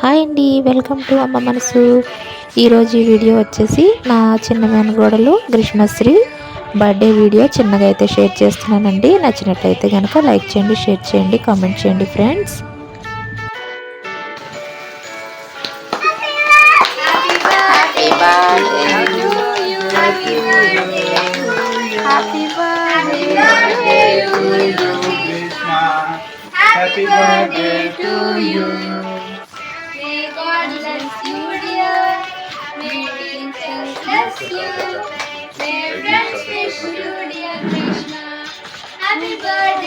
Hi అండి welcome to అమ్మ మనసు. ఈరోజు ఈ వీడియో వచ్చేసి నా చిన్న మేనగోడలు గ్రీష్మశ్రీ బర్త్డే వీడియో చిన్నగా అయితే షేర్ చేస్తున్నానండి. నచ్చినట్లయితే కనుక లైక్ చేయండి షేర్ చేయండి కామెంట్ చేయండి friends. Happy birthday to you. Bless you, dear. May teachers bless you. May friends wish you, dear Krishna. Happy birthday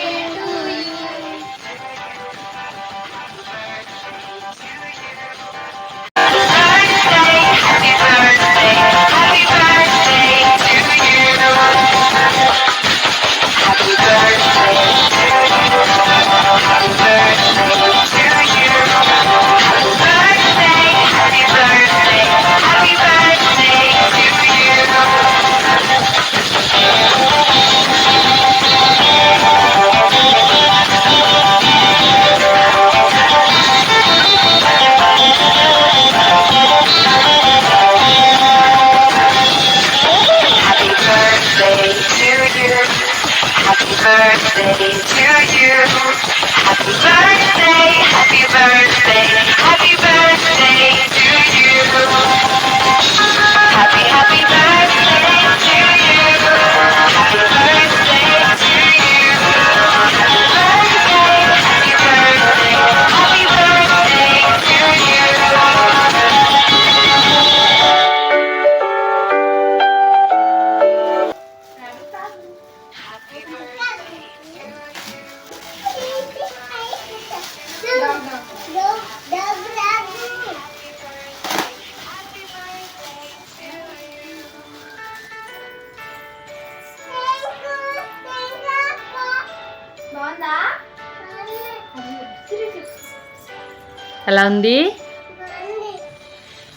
ఎలా ఉంది?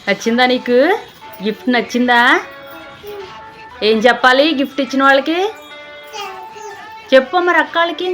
నచ్చిందా నీకు? గిఫ్ట్ నచ్చిందా? ఏం చెప్పాలి గిఫ్ట్ ఇచ్చిన వాళ్ళకి? చెప్పు మరి అక్కాళ్ళకి.